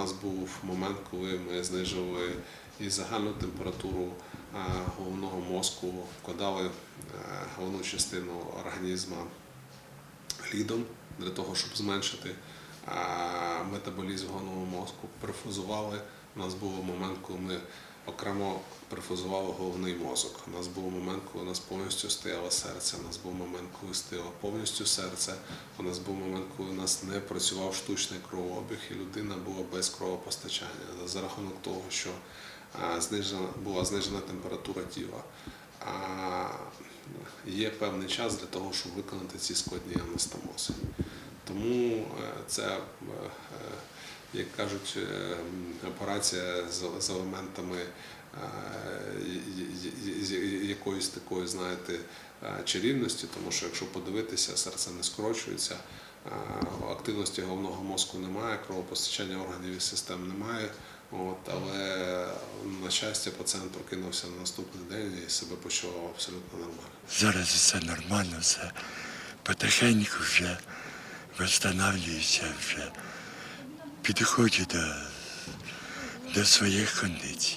нас був момент, коли ми знижували і загальну температуру головного мозку, вкладали е, головну частину організму лідом для того, щоб зменшити метаболізм головного мозку. Перфузували. У нас був момент, коли ми окремо перфузували головний мозок. У нас був момент, коли у нас повністю стояло серце. У нас був момент, коли стояло повністю серце. У нас був момент, коли у нас не працював штучний кровообіг, і людина була без кровопостачання за рахунок того, що знижена була знижена температура тіла. Є певний час для того, щоб виконати ці складні анастомози. Тому це, е, е, як кажуть, е, операція з, елементами якоїсь такої, знаєте, чарівності, тому що якщо подивитися, серце не скорочується, активності головного мозку немає, кровопостачання органів і систем немає. От, але на щастя, пацієнт прокинувся на наступний день і себе почував абсолютно нормально. Зараз все нормально, все потихеньку вже встановлюється, вже підходить до, до своїх кондицій.